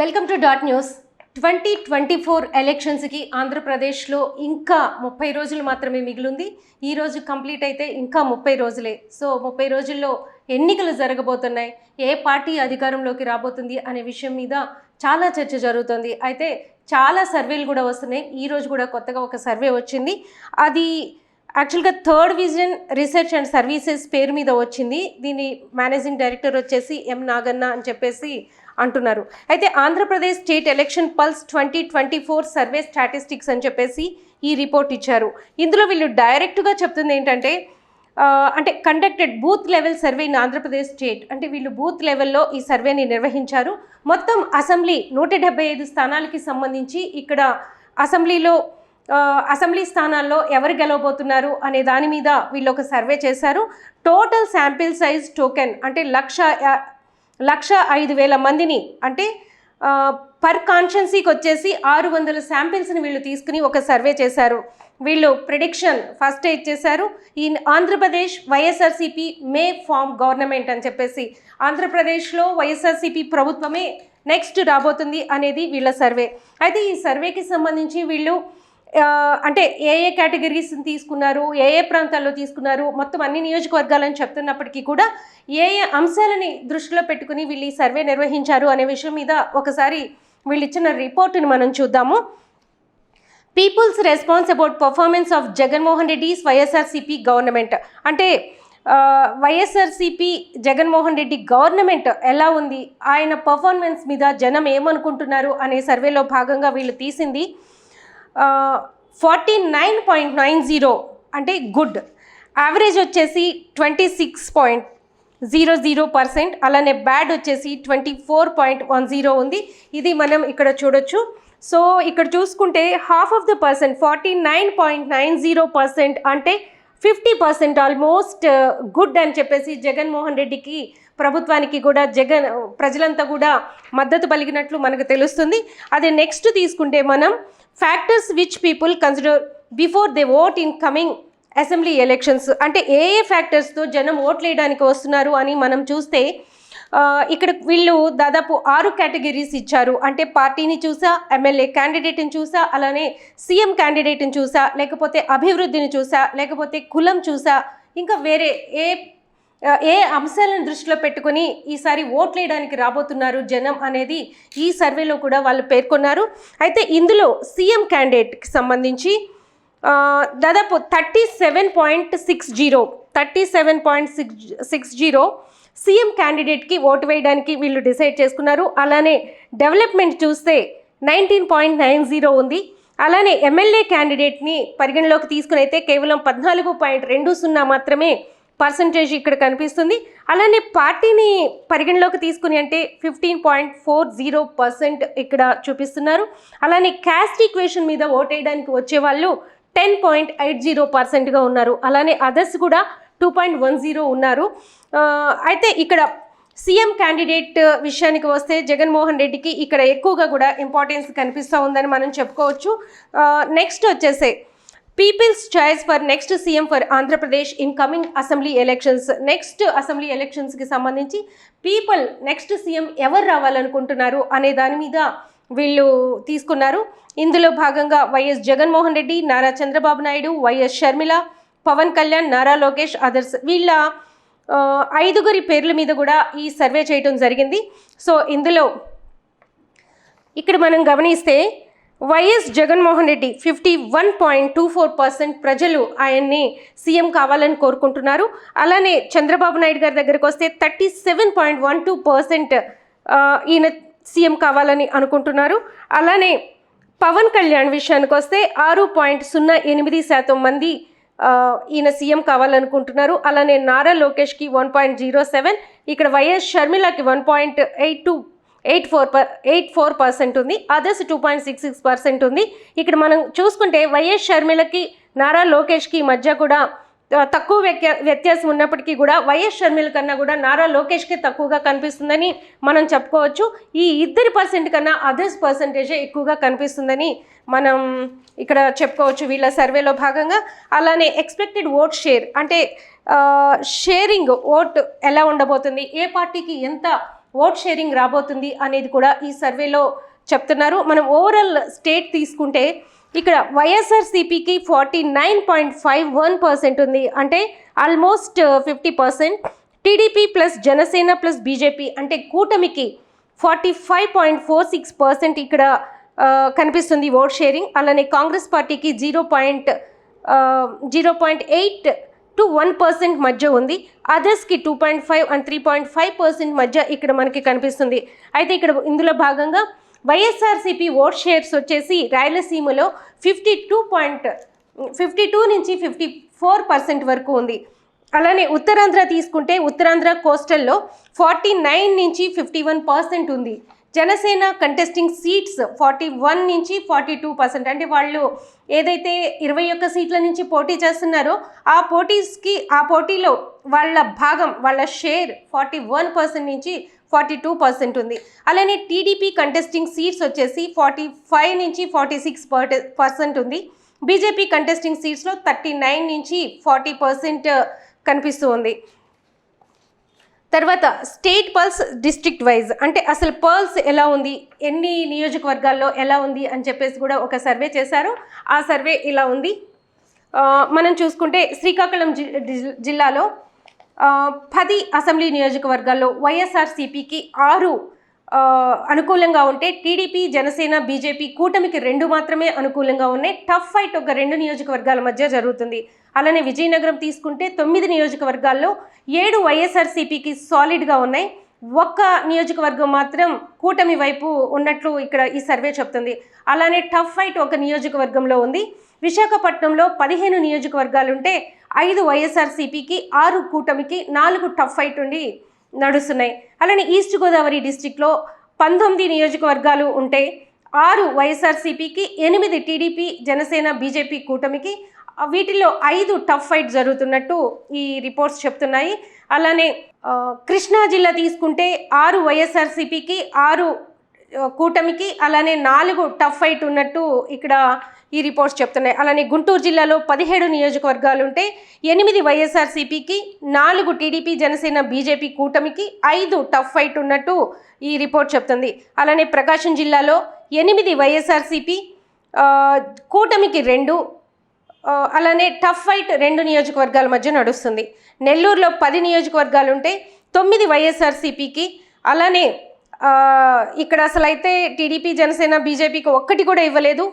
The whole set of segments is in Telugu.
Welcome to dot news twenty twenty four ఎలక్షన్స్కి ఆంధ్రప్రదేశ్లో ఇంకా ముప్పై రోజులు మాత్రమే మిగిలింది. ఈ రోజు కంప్లీట్ అయితే ఇంకా ముప్పై రోజులే. సో ముప్పై రోజుల్లో ఎన్నికలు జరగబోతున్నాయి. ఏ పార్టీ అధికారంలోకి రాబోతుంది అనే విషయం మీద చాలా చర్చ జరుగుతుంది. అయితే చాలా సర్వేలు కూడా వస్తున్నాయి. ఈ రోజు కూడా కొత్తగా ఒక సర్వే వచ్చింది. అది యాక్చువల్గా third vision research and services పేరు మీద వచ్చింది. దీని మేనేజింగ్ డైరెక్టర్ వచ్చేసి ఎం నాగన్న అని చెప్పేసి అంటున్నారు. అయితే Andhra Pradesh state election pulse twenty twenty four survey statistics అని చెప్పేసి ఈ రిపోర్ట్ ఇచ్చారు. ఇందులో వీళ్ళు డైరెక్ట్గా చెప్తుంది ఏంటంటే అంటే conducted booth level survey in Andhra Pradesh state. అంటే వీళ్ళు బూత్ లెవెల్లో ఈ సర్వేని నిర్వహించారు. మొత్తం అసెంబ్లీ నూట డెబ్బై ఐదు స్థానాలకి సంబంధించి ఇక్కడ అసెంబ్లీలో అసెంబ్లీ స్థానాల్లో ఎవరు గెలవబోతున్నారు అనే దాని మీద వీళ్ళు ఒక సర్వే చేశారు. టోటల్ శాంపిల్ సైజ్ టోకెన్ అంటే లక్ష లక్ష ఐదు వేల మందిని అంటే పర్ కాన్షియన్సీకి వచ్చేసి ఆరు వందల శాంపిల్స్ని వీళ్ళు తీసుకుని ఒక సర్వే చేశారు. వీళ్ళు ప్రిడిక్షన్ ఫస్ట్ ఇచ్చేశారు. ఈ Andhra Pradesh YSRCP may form government అని చెప్పేసి ఆంధ్రప్రదేశ్లో వైఎస్ఆర్సీపీ ప్రభుత్వమే నెక్స్ట్ రాబోతుంది అనేది వీళ్ళ సర్వే. అయితే ఈ సర్వేకి సంబంధించి వీళ్ళు అంటే ఏ ఏ కేటగిరీస్ తీసుకున్నారు ఏ ఏ ప్రాంతాల్లో తీసుకున్నారు మొత్తం అన్ని నియోజకవర్గాలని చెప్తున్నప్పటికీ కూడా ఏ ఏ అంశాలని దృష్టిలో పెట్టుకుని వీళ్ళు ఈ సర్వే నిర్వహించారు అనే విషయం మీద ఒకసారి వీళ్ళు ఇచ్చిన రిపోర్టుని మనం చూద్దాము. People's response about performance of Jaganmohan Reddy's YSRCP government. అంటే వైఎస్ఆర్సీపీ జగన్మోహన్ రెడ్డి గవర్నమెంట్ ఎలా ఉంది? ఆయన పర్ఫార్మెన్స్ మీద జనం ఏమనుకుంటున్నారు? అనే సర్వేలో భాగంగా వీళ్ళు తీసింది forty nine point nine zero అంటే గుడ్ యావరేజ్ వచ్చేసి twenty six point zero zero percent అలానే బ్యాడ్ వచ్చేసి twenty four point one zero ఉంది. ఇది మనం ఇక్కడ చూడొచ్చు. సో ఇక్కడ చూసుకుంటే half of the percent forty nine point nine zero percent అంటే ఫిఫ్టీ పర్సెంట్ ఆల్మోస్ట్ గుడ్ అని చెప్పేసి జగన్మోహన్ రెడ్డికి ప్రభుత్వానికి కూడా జగన్ ప్రజలంతా కూడా మద్దతు పలికినట్లు మనకు తెలుస్తుంది. అదే నెక్స్ట్ తీసుకుంటే మనం factors which people consider before they vote in coming assembly elections అంటే ఏ ఏ ఫ్యాక్టర్స్తో జనం ఓట్లు వేయడానికి వస్తున్నారు అని మనం చూస్తే ఇక్కడ వీళ్ళు దాదాపు ఆరు కేటగిరీస్ ఇచ్చారు. అంటే పార్టీని చూసా ఎమ్మెల్యే క్యాండిడేట్ని చూసా అలానే సీఎం క్యాండిడేట్ని చూసా లేకపోతే అభివృద్ధిని చూసా లేకపోతే కులం చూసా ఇంకా వేరే ఏ ఏ అంశాలను దృష్టిలో పెట్టుకుని ఈసారి ఓట్లు వేయడానికి రాబోతున్నారు జనం అనేది ఈ సర్వేలో కూడా వాళ్ళు పేర్కొన్నారు. అయితే ఇందులో సీఎం క్యాండిడేట్కి సంబంధించి దాదాపు thirty seven point six zero thirty seven point six six zero CM క్యాండిడేట్కి vote వేయడానికి వీళ్ళు డిసైడ్ చేసుకున్నారు. అలానే డెవలప్మెంట్ చూస్తే నైన్టీన్ పాయింట్ నైన్ జీరో ఉంది. అలానే ఎమ్మెల్యే క్యాండిడేట్ని పరిగణలోకి తీసుకుని అయితే కేవలం పద్నాలుగు పాయింట్ రెండు సున్నా మాత్రమే పర్సంటేజ్ ఇక్కడ కనిపిస్తుంది. అలానే పార్టీని పరిగణలోకి తీసుకుని అంటే fifteen point four zero percent ఇక్కడ చూపిస్తున్నారు. అలానే క్యాస్ట్ ఈక్వేషన్ మీద ఓటేయడానికి వచ్చే వాళ్ళు టెన్ పాయింట్ ఎయిట్ జీరో పర్సెంట్గా ఉన్నారు. అలానే అదర్స్ కూడా టూ పాయింట్ వన్ జీరో ఉన్నారు. అయితే ఇక్కడ సీఎం క్యాండిడేట్ విషయానికి వస్తే జగన్మోహన్ రెడ్డికి ఇక్కడ ఎక్కువగా కూడా ఇంపార్టెన్స్ కనిపిస్తూ ఉందని మనం చెప్పుకోవచ్చు. నెక్స్ట్ వచ్చేసే people's choice for next CM for Andhra Pradesh in coming assembly elections next assembly ఎలక్షన్స్కి సంబంధించి పీపుల్ నెక్స్ట్ సీఎం ఎవరు రావాలనుకుంటున్నారు అనే దాని మీద వీళ్ళు తీసుకున్నారు. ఇందులో భాగంగా YS Jaganmohan Reddy Nara Chandrababu Naidu YS Sharmila Pawan Kalyan Nara Lokesh others వీళ్ళ ఐదుగురి పేర్ల మీద కూడా ఈ సర్వే చేయటం జరిగింది. సో ఇందులో ఇక్కడ మనం గమనిస్తే YS Jaganmohan Reddy fifty one point two four percent ప్రజలు ఆయన్ని సీఎం కావాలని కోరుకుంటున్నారు. అలానే చంద్రబాబు నాయుడు గారి దగ్గరకు వస్తే thirty seven point one two percent ఈయన సీఎం కావాలని అనుకుంటున్నారు. అలానే పవన్ కళ్యాణ్ విషయానికి వస్తే ఆరు పాయింట్ సున్నా ఎనిమిది శాతం మంది ఈయన సీఎం కావాలనుకుంటున్నారు. అలానే నారా లోకేష్కి వన్ పాయింట్ జీరో సెవెన్ ఇక్కడ YS షర్మిలకి one point eight two eight four per eight four percent ఉంది. Others two point six six percent ఉంది. ఇక్కడ మనం చూసుకుంటే వైఎస్ షర్మిలకి నారా లోకేష్కి మధ్య కూడా తక్కువ వ్యత్యా వ్యత్యాసం ఉన్నప్పటికీ కూడా వైఎస్ షర్మిల కన్నా కూడా నారా లోకేష్కే తక్కువగా కనిపిస్తుందని మనం చెప్పుకోవచ్చు. ఈ ఇద్దరి పర్సెంట్ కన్నా అదర్స్ పర్సంటేజే ఎక్కువగా కనిపిస్తుందని మనం ఇక్కడ చెప్పుకోవచ్చు వీళ్ళ సర్వేలో భాగంగా. అలానే ఎక్స్పెక్టెడ్ ఓట్ షేర్ అంటే షేరింగ్ ఓట్ ఎలా ఉండబోతుంది? ఏ పార్టీకి ఎంత ఓట్ షేరింగ్ రాబోతుంది అనేది కూడా ఈ సర్వేలో చెప్తున్నారు. మనం ఓవరాల్ స్టేట్ తీసుకుంటే ఇక్కడ వైఎస్ఆర్సీపీకి forty nine point five one percent ఉంది. అంటే almost fifty percent TDP plus Janasena plus BJP అంటే కూటమికి forty five point four six percent ఇక్కడ uh, కనిపిస్తుంది ఓట్ షేరింగ్. అలానే కాంగ్రెస్ పార్టీకి zero point zero point eight to one percent మధ్య ఉంది. అదర్స్కి two point five and three point five percent మధ్య ఇక్కడ మనకి కనిపిస్తుంది. అయితే ఇక్కడ ఇందులో భాగంగా వైఎస్ఆర్సీపీ ఓట్ షేర్స్ వచ్చేసి రాయలసీమలో fifty two point fifty two నుంచి ఫిఫ్టీ ఫోర్ పర్సెంట్ వరకు ఉంది. అలానే ఉత్తరాంధ్ర తీసుకుంటే ఉత్తరాంధ్ర కోస్టల్లో ఫార్టీ నైన్ నుంచి ఫిఫ్టీ వన్ పర్సెంట్ ఉంది. Janasena contesting seats forty one నుంచి ఫార్టీ టూ పర్సెంట్ అంటే వాళ్ళు ఏదైతే ఇరవై ఒక్క సీట్ల నుంచి పోటీ చేస్తున్నారో ఆ పోటీస్కి ఆ పోటీలో వాళ్ళ భాగం వాళ్ళ షేర్ ఫార్టీ వన్ పర్సెంట్ నుంచి ఫార్టీ టూ పర్సెంట్ ఉంది. అలానే టీడీపీ కంటెస్టింగ్ సీట్స్ వచ్చేసి ఫార్టీ ఫైవ్ నుంచి ఫార్టీ సిక్స్ పర్సెంట్ ఉంది బీజేపీ కంటెస్టింగ్ సీట్స్లో థర్టీ నైన్ నుంచి ఫార్టీ పర్సెంట్ కనిపిస్తూ ఉంది. తర్వాత స్టేట్ పల్స్ డిస్ట్రిక్ట్ వైజ్ అంటే అసలు పర్ల్స్ ఎలా ఉంది ఎన్ని నియోజకవర్గాల్లో ఎలా ఉంది అని చెప్పేసి కూడా ఒక సర్వే చేశారు. ఆ సర్వే ఇలా ఉంది. మనం చూసుకుంటే శ్రీకాకుళం జిల్లాలో పది అసెంబ్లీ నియోజకవర్గాల్లో వైఎస్ఆర్సీపీకి ఆరు అనుకూలంగా ఉంటే టీడీపీ జనసేన బీజేపీ కూటమికి రెండు మాత్రమే అనుకూలంగా ఉన్నాయి. టఫ్ ఫైట్ ఒక రెండు నియోజకవర్గాల మధ్య జరుగుతుంది. అలానే విజయనగరం తీసుకుంటే తొమ్మిది నియోజకవర్గాల్లో ఏడు వైఎస్ఆర్సీపీకి సాలిడ్గా ఉన్నాయి. ఒక్క నియోజకవర్గం మాత్రం కూటమి వైపు ఉన్నట్లు ఇక్కడ ఈ సర్వే చెప్తుంది. అలానే టఫ్ ఫైట్ ఒక నియోజకవర్గంలో ఉంది. విశాఖపట్నంలో పదిహేను నియోజకవర్గాలుంటే ఐదు వైఎస్ఆర్సీపీకి ఆరు కూటమికి నాలుగు టఫ్ ఫైట్ ఉండి నడుస్తున్నాయి. అలానే ఈస్ట్ గోదావరి డిస్టిక్లో పంతొమ్మిది నియోజకవర్గాలు ఉంటే ఆరు వైఎస్ఆర్సీపీకి ఎనిమిది టీడీపీ జనసేన బీజేపీ కూటమికి వీటిలో ఐదు టఫ్ ఫైట్ జరుగుతున్నట్టు ఈ రిపోర్ట్స్ చెప్తున్నాయి. అలానే కృష్ణా జిల్లా తీసుకుంటే ఆరు వైఎస్ఆర్సీపీకి ఆరు కూటమికి అలానే నాలుగు టఫ్ ఫైట్ ఉన్నట్టు ఇక్కడ ఈ రిపోర్ట్స్ చెప్తున్నాయి. అలానే గుంటూరు జిల్లాలో పదిహేడు నియోజకవర్గాలు ఉంటే ఎనిమిది వైఎస్ఆర్సీపీకి నాలుగు టీడీపీ జనసేన బీజేపీ కూటమికి ఐదు టఫ్ ఫైట్ ఉన్నట్టు ఈ రిపోర్ట్ చెప్తుంది. అలానే ప్రకాశం జిల్లాలో ఎనిమిది వైఎస్ఆర్సీపీ కూటమికి రెండు అలానే టఫ్ ఫైట్ రెండు నియోజకవర్గాల మధ్య నడుస్తుంది. నెల్లూరులో పది నియోజకవర్గాలు ఉంటే తొమ్మిది వైఎస్ఆర్సీపీకి అలానే ఇక్కడ అసలు అయితే టీడీపీ జనసేన బీజేపీకి ఒక్కటి కూడా ఇవ్వలేదు.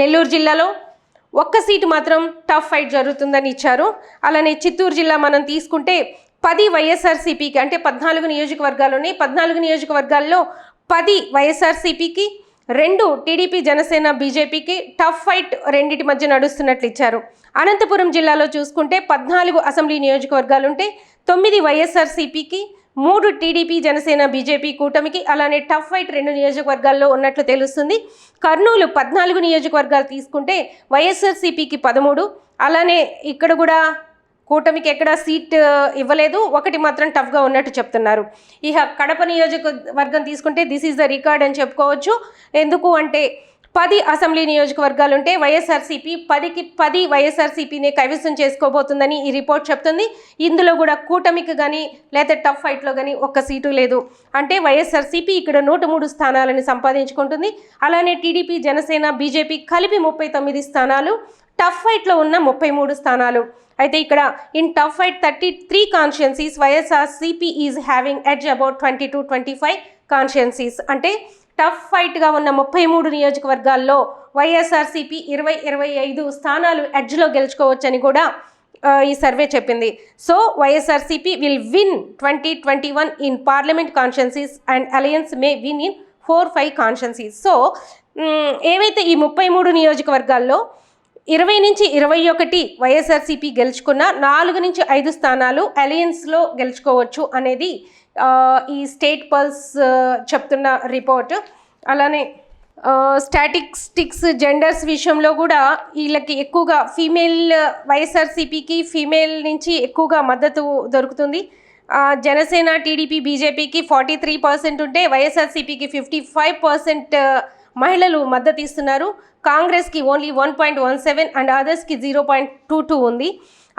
నెల్లూరు జిల్లాలో ఒక్క సీటు మాత్రం టఫ్ ఫైట్ జరుగుతుందని ఇచ్చారు. అలానే చిత్తూరు జిల్లా మనం తీసుకుంటే పది వైఎస్ఆర్సీపీకి అంటే పద్నాలుగు నియోజకవర్గాలున్నాయి పద్నాలుగు నియోజకవర్గాల్లో పది వైఎస్ఆర్సీపీకి రెండు టీడీపీ జనసేన బీజేపీకి టఫ్ ఫైట్ రెండింటి మధ్య నడుస్తున్నట్లు ఇచ్చారు. అనంతపురం జిల్లాలో చూసుకుంటే పద్నాలుగు అసెంబ్లీ నియోజకవర్గాలుంటే తొమ్మిది వైఎస్ఆర్సీపీకి మూడు టీడీపీ జనసేన బీజేపీ కూటమికి అలానే టఫ్ ఫైట్ రెండు నియోజకవర్గాల్లో ఉన్నట్లు తెలుస్తుంది. కర్నూలు పద్నాలుగు నియోజకవర్గాలు తీసుకుంటే వైఎస్ఆర్సీపీకి పదమూడు. అలానే ఇక్కడ కూడా కూటమికి ఎక్కడ సీట్ ఇవ్వలేదు. ఒకటి మాత్రం టఫ్గా ఉన్నట్టు చెప్తున్నారు. ఇక కడప నియోజకవర్గం తీసుకుంటే దిస్ ఈజ్ ద రికార్డ్ అని చెప్పుకోవచ్చు. ఎందుకు అంటే పది అసెంబ్లీ నియోజకవర్గాలు ఉంటే వైఎస్ఆర్సీపీ పదికి పది వైఎస్ఆర్సీపీని కైవసం చేసుకోబోతుందని ఈ రిపోర్ట్ చెప్తుంది. ఇందులో కూడా కూటమికి కానీ లేదా టఫ్ ఫైట్లో కానీ ఒక్క సీటు లేదు. అంటే వైఎస్ఆర్సీపీ ఇక్కడ నూట మూడు స్థానాలను సంపాదించుకుంటుంది. అలానే టీడీపీ జనసేన బీజేపీ కలిపి ముప్పై తొమ్మిది స్థానాలు టఫ్ ఫైట్లో ఉన్న ముప్పై మూడు స్థానాలు. అయితే ఇక్కడ in tough fight thirty three constituencies YSR CP is having edge about twenty to twenty five constituencies అంటే టఫ్ ఫైట్గా ఉన్న ముప్పై మూడు నియోజకవర్గాల్లో వైఎస్ఆర్సీపీ ఇరవై ఇరవై ఐదు స్థానాలు ఎడ్జ్లో గెలుచుకోవచ్చని కూడా ఈ సర్వే చెప్పింది. So YSRCP will win twenty twenty one in parliament constituencies and alliance may win in four five constituencies so ఏవైతే ఈ ముప్పై మూడు నియోజకవర్గాల్లో ఇరవై నుంచి ఇరవై ఒకటి వైఎస్ఆర్సీపీ గెలుచుకున్న నాలుగు నుంచి ఐదు స్థానాలు అలయన్స్లో గెలుచుకోవచ్చు అనేది ఈ స్టేట్ పల్స్ చెప్తున్న రిపోర్ట్. అలానే స్టాటిస్టిక్స్ జెండర్స్ విషయంలో కూడా వీళ్ళకి ఎక్కువగా ఫీమేల్ వైఎస్ఆర్సీపీకి ఫీమేల్ నుంచి ఎక్కువగా మద్దతు దొరుకుతుంది. జనసేన టీడీపీ బీజేపీకి ఫార్టీ త్రీ పర్సెంట్ ఉంటే వైఎస్ఆర్సీపీకి ఫిఫ్టీ ఫైవ్ పర్సెంట్ మహిళలు మద్దతు ఇస్తున్నారు. కాంగ్రెస్కి only one point one seven and అదర్స్కి zero point two two ఉంది.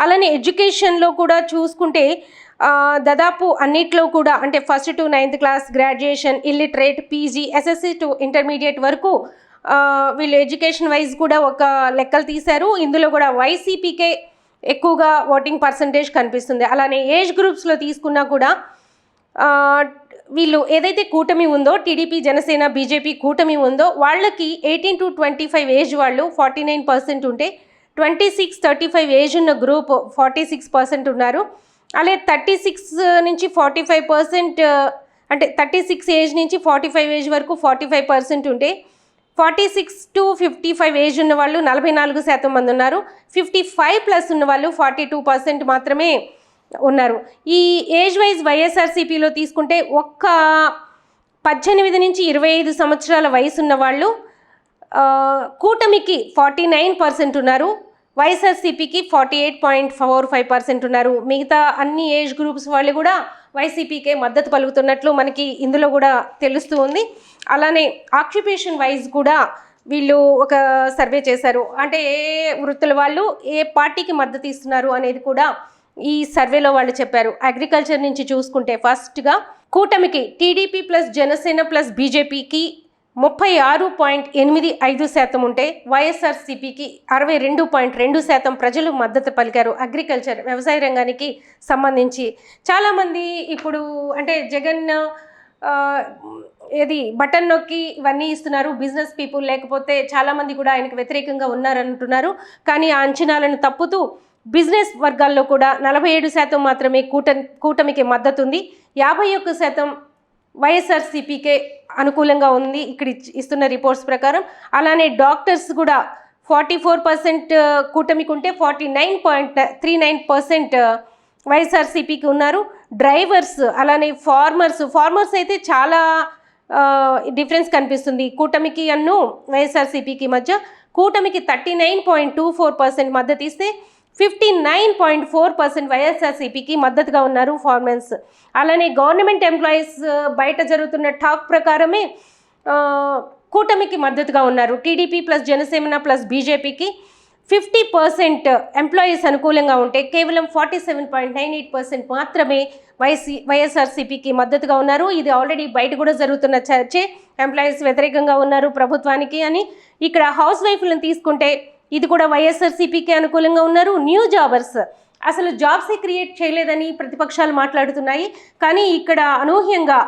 అలానే ఎడ్యుకేషన్లో కూడా చూసుకుంటే దాదాపు అన్నిట్లో కూడా అంటే first to ninth class graduation illiterate PG SSC to intermediate వరకు వీళ్ళు ఎడ్యుకేషన్ వైజ్ కూడా ఒక లెక్కలు తీశారు. ఇందులో కూడా వైసీపీకే ఎక్కువగా ఓటింగ్ పర్సంటేజ్ కనిపిస్తుంది. అలానే ఏజ్ గ్రూప్స్లో తీసుకున్నా కూడా వీళ్ళు ఏదైతే కూటమి ఉందో టీడీపీ జనసేన బీజేపీ కూటమి ఉందో వాళ్ళకి eighteen to twenty five age వాళ్ళు ఫార్టీ నైన్ పర్సెంట్ ఉంటే twenty six thirty five age ఉన్న గ్రూప్ ఫార్టీ సిక్స్ పర్సెంట్ ఉన్నారు. అలాగే థర్టీ సిక్స్ నుంచి ఫార్టీ ఫైవ్ పర్సెంట్ అంటే థర్టీ సిక్స్ ఏజ్ నుంచి ఫార్టీ ఫైవ్ ఏజ్ వరకు ఫార్టీ ఫైవ్ పర్సెంట్ ఉంటే forty six to fifty five age ఉన్న వాళ్ళు నలభై నాలుగు శాతం మంది ఉన్నారు. ఫిఫ్టీ ఫైవ్ ప్లస్ ఉన్న వాళ్ళు ఫార్టీ టూ పర్సెంట్ మాత్రమే ఉన్నారు. ఈ ఏజ్ వైజ్ వైఎస్ఆర్సీపీలో తీసుకుంటే ఒక్క పద్దెనిమిది నుంచి ఇరవై ఐదు సంవత్సరాల వయసు ఉన్న వాళ్ళు కూటమికి ఫార్టీ నైన్ పర్సెంట్ ఉన్నారు. వైఎస్ఆర్సీపీకి forty eight point four five percent ఉన్నారు. మిగతా అన్ని ఏజ్ గ్రూప్స్ వాళ్ళు కూడా వైసీపీకే మద్దతు పలుకుతున్నట్లు మనకి ఇందులో కూడా తెలుస్తూ ఉంది. అలానే ఆక్యుపేషన్ వైజ్ కూడా వీళ్ళు ఒక సర్వే చేశారు. అంటే ఏ వృత్తుల వాళ్ళు ఏ పార్టీకి మద్దతు ఇస్తున్నారు అనేది కూడా ఈ సర్వేలో వాళ్ళు చెప్పారు. అగ్రికల్చర్ నుంచి చూసుకుంటే ఫస్ట్గా కూటమికి టీడీపీ ప్లస్ జనసేన ప్లస్ బీజేపీకి ముప్పై ఆరు పాయింట్ ఎనిమిది ఐదు శాతం ఉంటే వైఎస్ఆర్సీపీకి అరవై రెండు పాయింట్ రెండు శాతం ప్రజలు మద్దతు పలికారు అగ్రికల్చర్ వ్యవసాయ రంగానికి సంబంధించి. చాలామంది ఇప్పుడు అంటే జగన్ ఏది బటన్ నొక్కి ఇవన్నీ ఇస్తున్నారు బిజినెస్ పీపుల్ లేకపోతే చాలామంది కూడా ఆయనకు వ్యతిరేకంగా ఉన్నారంటున్నారు. కానీ ఆ అంచనాలను తప్పుతూ బిజినెస్ వర్గాల్లో కూడా నలభై ఏడు శాతం మాత్రమే కూట కూటమికి మద్దతు ఉంది. యాభై ఒక్క శాతం వైఎస్ఆర్సీపీకే అనుకూలంగా ఉంది. ఇక్కడ ఇస్తున్న రిపోర్ట్స్ ప్రకారం అలానే డాక్టర్స్ కూడా ఫార్టీ ఫోర్ పర్సెంట్ కూటమికి ఉంటే forty nine point three nine percent వైఎస్ఆర్సీపీకి ఉన్నారు. డ్రైవర్స్ అలానే ఫార్మర్స్ ఫార్మర్స్ అయితే చాలా డిఫరెన్స్ కనిపిస్తుంది. కూటమికి అన్ను వైఎస్ఆర్సీపీకి మధ్య కూటమికి thirty nine point two four percent మద్దతు ఇస్తే fifty nine point four percent వైఎస్ఆర్సీపీకి మద్దతుగా ఉన్నారు ఫార్మర్స్. అలానే గవర్నమెంట్ ఎంప్లాయీస్ బయట జరుగుతున్న టాక్ ప్రకారమే కూటమికి మద్దతుగా ఉన్నారు. టీడీపీ ప్లస్ జనసేన ప్లస్ బీజేపీకి ఫిఫ్టీ పర్సెంట్ ఎంప్లాయీస్ అనుకూలంగా ఉంటే కేవలం forty seven point nine eight percent మాత్రమే వైసీ వైఎస్ఆర్సీపీకి మద్దతుగా ఉన్నారు. ఇది ఆల్రెడీ బయట కూడా జరుగుతున్న చర్చే. ఎంప్లాయీస్ వ్యతిరేకంగా ఉన్నారు ప్రభుత్వానికి అని ఇక్కడ హౌస్ వైఫ్లను తీసుకుంటే ఇది కూడా వైఎస్ఆర్సీపీకి అనుకూలంగా ఉన్నారు. న్యూ జాబర్స్ అసలు జాబ్సే క్రియేట్ చేయలేదని ప్రతిపక్షాలు మాట్లాడుతున్నాయి. కానీ ఇక్కడ అనూహ్యంగా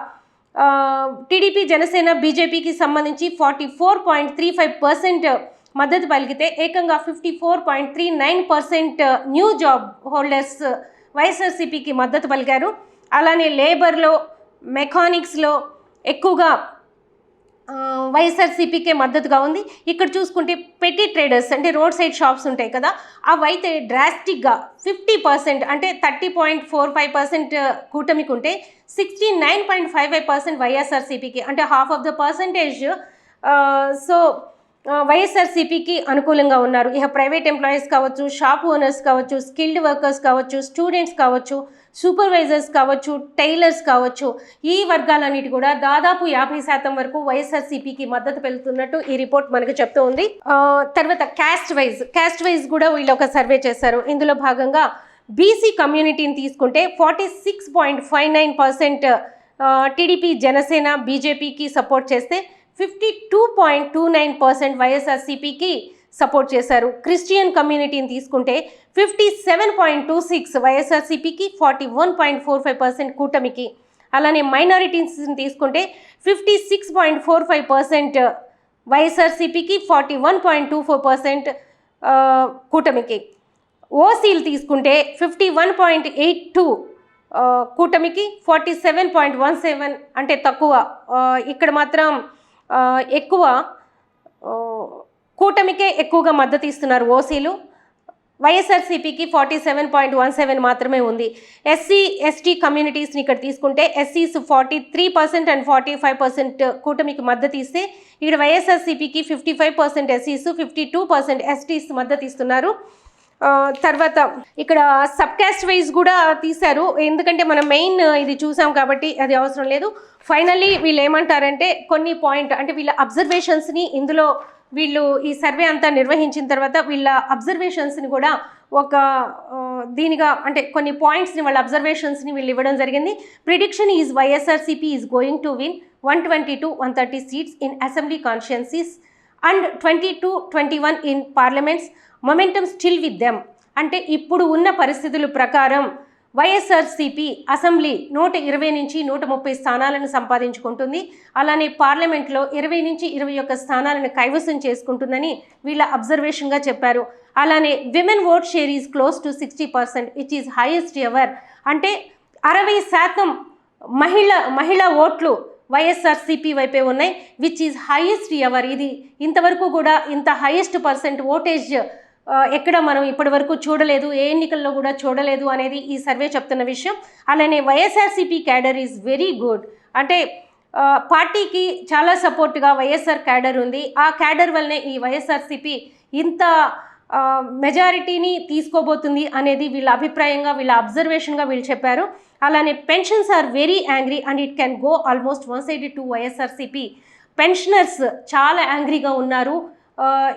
టీడీపీ జనసేన బీజేపీకి సంబంధించి forty four point three five percent మద్దతు పలికితే ఏకంగా fifty four point three nine percent new job holders వైఎస్ఆర్సీపీకి మద్దతు పలికారు. అలానే లేబర్లో మెకానిక్స్లో ఎక్కువగా వైఎస్ఆర్సీపీకే మద్దతుగా ఉంది. ఇక్కడ చూసుకుంటే పెట్టి ట్రేడర్స్ అంటే రోడ్ సైడ్ షాప్స్ ఉంటాయి కదా అవి అయితే డ్రాస్టిక్గా ఫిఫ్టీ పర్సెంట్ అంటే thirty point four five percent కూటమికి ఉంటే sixty nine point five five percent వైఎస్ఆర్సీపీకి అంటే half of the percentage so వైఎస్ఆర్సీపీకి అనుకూలంగా ఉన్నారు. ఇక ప్రైవేట్ ఎంప్లాయీస్ కావచ్చు షాప్ ఓనర్స్ కావచ్చు స్కిల్డ్ వర్కర్స్ కావచ్చు స్టూడెంట్స్ కావచ్చు. సూపర్వైజర్స్ కావచ్చు టైలర్స్ కావచ్చు ఈ వర్గాలన్నిటి కూడా దాదాపు యాభై శాతం వరకు వైఎస్ఆర్సీపీకి మద్దతు పెళ్తున్నట్టు ఈ రిపోర్ట్ మనకు చెప్తూ ఉంది. తర్వాత క్యాస్ట్ వైజ్ క్యాస్ట్ వైజ్ కూడా వీళ్ళు ఒక సర్వే చేశారు. ఇందులో భాగంగా బీసీ కమ్యూనిటీని తీసుకుంటే forty six point five nine percent TDP Janasena బీజేపీకి సపోర్ట్ చేస్తే fifty two point two nine percent వైఎస్ఆర్సీపీకి సపోర్ట్ చేశారు. క్రిస్టియన్ కమ్యూనిటీని తీసుకుంటే fifty seven point two six వైఎస్ఆర్సీపీకి forty one point four five percent కూటమికి. అలానే మైనారిటీస్ని తీసుకుంటే fifty six point four five percent వైఎస్ఆర్సీపీకి forty one point two four percent కూటమికి. ఓసీలు తీసుకుంటే fifty one point eight two కూటమికి forty seven point one seven అంటే తక్కువ ఇక్కడ మాత్రం ఎక్కువ. కూటమికే ఎక్కువగా మద్దతు ఇస్తున్నారు ఓసీలు. వైఎస్ఆర్సీపీకి forty seven point one seven మాత్రమే ఉంది. ఎస్సీ ఎస్టీ కమ్యూనిటీస్ని ఇక్కడ తీసుకుంటే ఎస్సీస్ forty three percent and forty five percent కూటమికి మద్దతు ఇస్తే ఇక్కడ వైఎస్ఆర్సీపీకి ఫిఫ్టీ ఫైవ్ పర్సెంట్ ఎస్సీస్ ఫిఫ్టీ టూ పర్సెంట్ ఎస్టీస్ మద్దతు ఇస్తున్నారు. తర్వాత ఇక్కడ సబ్ క్యాస్ట్ వైజ్ కూడా తీశారు. ఎందుకంటే మనం మెయిన్ ఇది చూసాం కాబట్టి అది అవసరం లేదు. ఫైనల్లీ వీళ్ళు ఏమంటారంటే కొన్ని పాయింట్ అంటే వీళ్ళ అబ్జర్వేషన్స్ని ఇందులో వీళ్ళు ఈ సర్వే అంతా నిర్వహించిన తర్వాత వీళ్ళ అబ్జర్వేషన్స్ని కూడా ఒక దీనిగా అంటే కొన్ని పాయింట్స్ని వాళ్ళ అబ్జర్వేషన్స్ని వీళ్ళు ఇవ్వడం జరిగింది. Prediction is YSRCP is going to win one twenty to one thirty seats in assembly constituencies and twenty to twenty one in parliaments momentum still with them. అంటే ఇప్పుడు ఉన్న పరిస్థితుల ప్రకారం వైఎస్ఆర్సీపీ అసెంబ్లీ నూట ఇరవై నుంచి నూట ముప్పై స్థానాలను సంపాదించుకుంటుంది. అలానే పార్లమెంట్లో ఇరవై నుంచి ఇరవై ఒక్క స్థానాలను కైవసం చేసుకుంటుందని వీళ్ళ అబ్జర్వేషన్గా చెప్పారు. అలానే women vote share is close to sixty percent it is highest ever. అంటే అరవై శాతం మహిళ మహిళా ఓట్లు వైఎస్ఆర్సీపీ వైపే ఉన్నాయి విచ్ ఈజ్ హైయెస్ట్ ఎవర్ ఇది ఇంతవరకు కూడా ఇంత హైయెస్ట్ పర్సెంట్ ఓటేజ్ ఎక్కడ మనం ఇప్పటి వరకు చూడలేదు ఏ ఎన్నికల్లో కూడా చూడలేదు అనేది ఈ సర్వే చెప్తున్న విషయం. అలానే YSRCP cadre is very good అంటే పార్టీకి చాలా సపోర్ట్గా వైఎస్ఆర్ క్యాడర్ ఉంది. ఆ క్యాడర్ వల్లనే ఈ వైఎస్ఆర్సీపీ ఇంత మెజారిటీని తీసుకోబోతుంది అనేది వీళ్ళ అభిప్రాయంగా వీళ్ళ అబ్జర్వేషన్గా వీళ్ళు చెప్పారు. అలానే pensions are very angry and it can go almost one side to YSRCP. Pensioners చాలా యాంగ్రీగా ఉన్నారు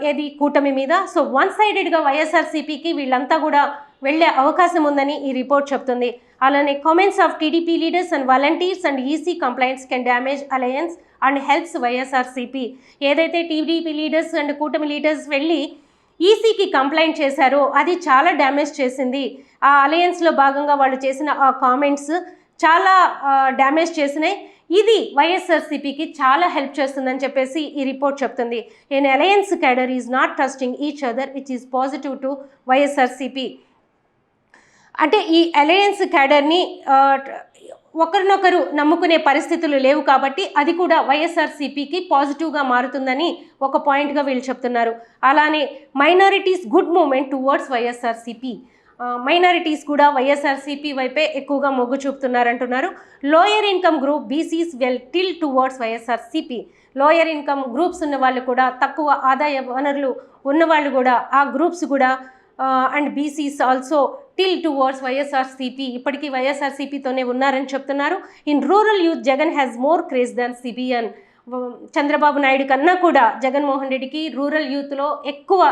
ఏది కూటమి మీద. సో వన్ సైడెడ్గా వైఎస్ఆర్సీపీకి వీళ్ళంతా కూడా వెళ్ళే అవకాశం ఉందని ఈ రిపోర్ట్ చెప్తుంది. అలానే comments of TDP leaders and volunteers and EC complaints can damage alliance and helps YSRCP. ఏదైతే టీడీపీ లీడర్స్ అండ్ కూటమి లీడర్స్ వెళ్ళి ఈసీకి కంప్లైంట్ చేశారు. అది చాలా డ్యామేజ్ చేసింది. ఆ అలయన్స్లో భాగంగా వాళ్ళు చేసిన ఆ కామెంట్స్ చాలా డ్యామేజ్ చేసినాయి. ఇది వైఎస్ఆర్సీపీకి చాలా హెల్ప్ చేస్తుందని చెప్పేసి ఈ రిపోర్ట్ చెప్తుంది. An alliance cadre is not trusting each other which is positive to YSRCP అంటే ఈ అలయన్స్ క్యాడర్ని ఒకరినొకరు నమ్ముకునే పరిస్థితులు లేవు కాబట్టి అది కూడా వైఎస్ఆర్సీపీకి పాజిటివ్గా మారుతుందని ఒక పాయింట్గా వీళ్ళు చెప్తున్నారు. అలానే minorities good moment towards YSRCP. Minorities కూడా వైఎస్ఆర్సీపీ వైపే ఎక్కువగా మొగ్గు చూపుతున్నారంటున్నారు. Lower income group BCs well tilt towards YSRCP. Lower income groups ఉన్న వాళ్ళు కూడా తక్కువ ఆదాయ వనరులు ఉన్నవాళ్ళు కూడా ఆ గ్రూప్స్ కూడా and BCs also tilt towards YSRCP. ఇప్పటికీ వైఎస్ఆర్సీపీతోనే ఉన్నారని చెప్తున్నారు. In rural youth Jagan has more craze than CBN. Chandrababu Naidu కన్నా కూడా జగన్మోహన్ రెడ్డికి రూరల్ యూత్లో ఎక్కువ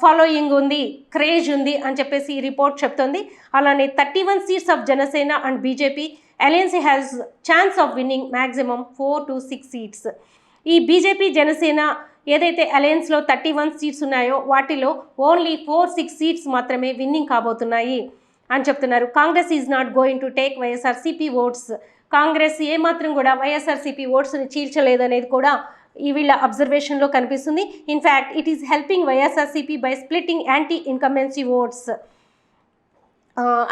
ఫాలోయింగ్ ఉంది క్రేజ్ ఉంది అని చెప్పేసి ఈ రిపోర్ట్ చెప్తోంది. అలానే thirty one seats of Janasena and BJP alliance has chance of winning maximum four to six seats. ఈ బీజేపీ జనసేన ఏదైతే అలయన్స్లో థర్టీ వన్ సీట్స్ ఉన్నాయో వాటిలో ఓన్లీ ఫోర్ సిక్స్ సీట్స్ మాత్రమే విన్నింగ్ కాబోతున్నాయి అని చెప్తున్నారు. Congress is not going to take YSRCP votes. Congress ఏమాత్రం కూడా వైఎస్ఆర్సీపీ ఓట్స్ని చీల్చలేదనేది కూడా ఈ వీళ్ళ అబ్జర్వేషన్లో కనిపిస్తుంది. In fact it is helping YSRCP by splitting anti incumbency votes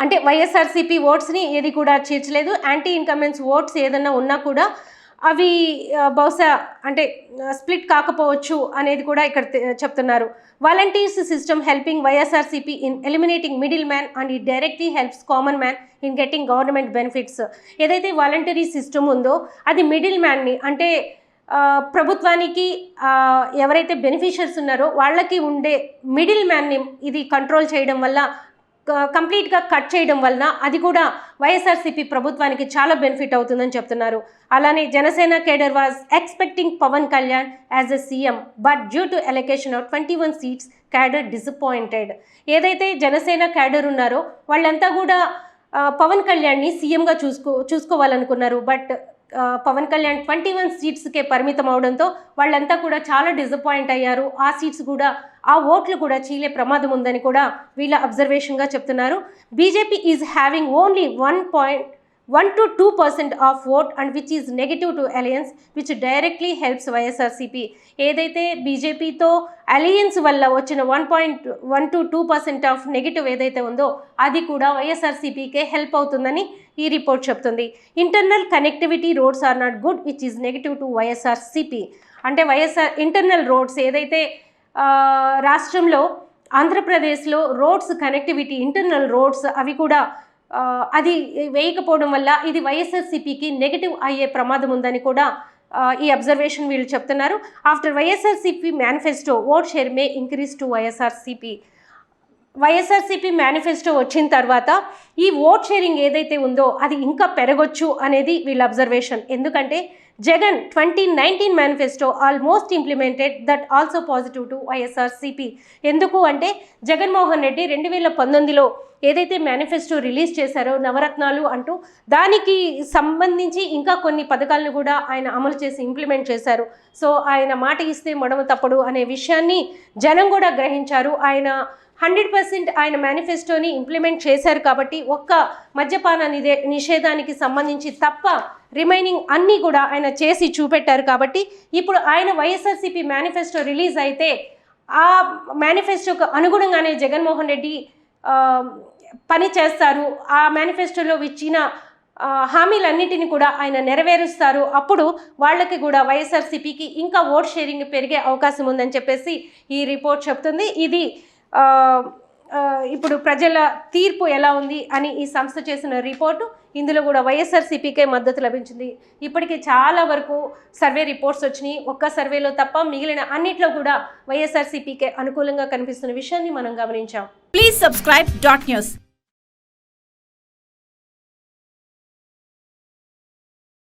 అంటే వైఎస్ఆర్సీపీ ఓట్స్ని ఏది కూడా చేర్చలేదు యాంటీ ఇన్కమెన్స్ ఓట్స్ ఏదన్నా ఉన్నా కూడా అవి బహుశా అంటే స్ప్లిట్ కాకపోవచ్చు అనేది కూడా ఇక్కడ చెప్తున్నారు. Volunteers system helping YSRCP in eliminating middle man and ఈ directly helps common man in getting government benefits. ఏదైతే వాలంటరీ సిస్టమ్ ఉందో అది మిడిల్ మ్యాన్ని అంటే ప్రభుత్వానికి ఎవరైతే బెనిఫిషియర్స్ ఉన్నారో వాళ్ళకి ఉండే మిడిల్ మ్యాన్ని ఇది కంట్రోల్ చేయడం వల్ల కంప్లీట్గా కట్ చేయడం వలన అది కూడా వైఎస్ఆర్సీపీ ప్రభుత్వానికి చాలా బెనిఫిట్ అవుతుందని చెప్తున్నారు. అలానే Janasena cadre was expecting Pawan Kalyan as a CM but due to allocation of twenty one seats cadre disappointed. ఏదైతే జనసేన క్యాడర్ ఉన్నారో వాళ్ళంతా కూడా పవన్ కళ్యాణ్ని సీఎంగా చూసుకో చూసుకోవాలనుకున్నారు. But Pawan Kalyan twenty one సీట్స్కే పరిమితం అవడంతో వాళ్ళంతా కూడా చాలా డిసప్పాయింట్ అయ్యారు. ఆ సీట్స్ కూడా ఆ ఓట్లు కూడా చీలే ప్రమాదం ఉందని కూడా వీళ్ళ అబ్జర్వేషన్గా చెప్తున్నారు. BJP is having only one point one to two percent of vote and which is negative to alliance which directly helps YSRCP ఏదైతే బీజేపీతో అలయన్స్ వల్ల వచ్చిన one point one to two percent of negative ఏదైతే ఉందో అది కూడా వైఎస్ఆర్సీపీకే హెల్ప్ అవుతుందని ఈ రిపోర్ట్ చెప్తుంది. Internal connectivity roads are not good which is negative to YSRCP అంటే వైఎస్ఆర్ ఇంటర్నల్ రోడ్స్ ఏదైతే రాష్ట్రంలో ఆంధ్రప్రదేశ్లో రోడ్స్ కనెక్టివిటీ ఇంటర్నల్ రోడ్స్ అవి కూడా అది వేయకపోవడం వల్ల ఇది వైఎస్ఆర్సీపీకి నెగిటివ్ అయ్యే ప్రమాదం ఉందని కూడా ఈ అబ్జర్వేషన్ వీళ్ళు చెప్తున్నారు. After YSRCP manifesto vote share may increase to YSRCP. YSRCP manifesto వచ్చిన తర్వాత ఈ ఓట్ షేరింగ్ ఏదైతే ఉందో అది ఇంకా పెరగొచ్చు అనేది వీళ్ళ అబ్జర్వేషన్. ఎందుకంటే Jagan twenty nineteen manifesto almost implemented that also positive to YSRCP ఎందుకు అంటే జగన్మోహన్ రెడ్డి రెండు వేల పంతొమ్మిదిలో ఏదైతే మేనిఫెస్టో రిలీజ్ చేశారో నవరత్నాలు అంటూ దానికి సంబంధించి ఇంకా కొన్ని పథకాలను కూడా ఆయన అమలు చేసి ఇంప్లిమెంట్ చేశారు. సో ఆయన మాట ఇస్తే మొడమ తప్పడు అనే విషయాన్ని జనం కూడా గ్రహించారు. ఆయన హండ్రెడ్ పర్సెంట్ ఆయన మేనిఫెస్టోని ఇంప్లిమెంట్ చేశారు కాబట్టి ఒక్క మద్యపాన నిషేధానికి సంబంధించి తప్ప రిమైనింగ్ అన్నీ కూడా ఆయన చేసి చూపెట్టారు కాబట్టి ఇప్పుడు ఆయన వైఎస్ఆర్సీపీ మేనిఫెస్టో రిలీజ్ అయితే ఆ మేనిఫెస్టోకు అనుగుణంగానే జగన్మోహన్ రెడ్డి పని చేస్తారు. ఆ మేనిఫెస్టోలో ఇచ్చిన హామీలన్నిటిని కూడా ఆయన నెరవేరుస్తారు. అప్పుడు వాళ్ళకి కూడా వైఎస్ఆర్సీపీకి ఇంకా ఓట్ షేరింగ్ పెరిగే అవకాశం ఉందని చెప్పేసి ఈ రిపోర్ట్ చెప్తుంది. ఇది ఇప్పుడు ప్రజల తీర్పు ఎలా ఉంది అని ఈ సంస్థ చేసిన రిపోర్టు ఇందులో కూడా వైఎస్ఆర్సీపీకే మద్దతు లభించింది. ఇప్పటికే చాలా వరకు సర్వే రిపోర్ట్స్ వచ్చినాయి. ఒక్క సర్వేలో తప్ప మిగిలిన అన్నిట్లో కూడా వైఎస్ఆర్సీపీకే అనుకూలంగా కనిపిస్తున్న విషయాన్ని మనం గమనించాం. Please subscribe dot news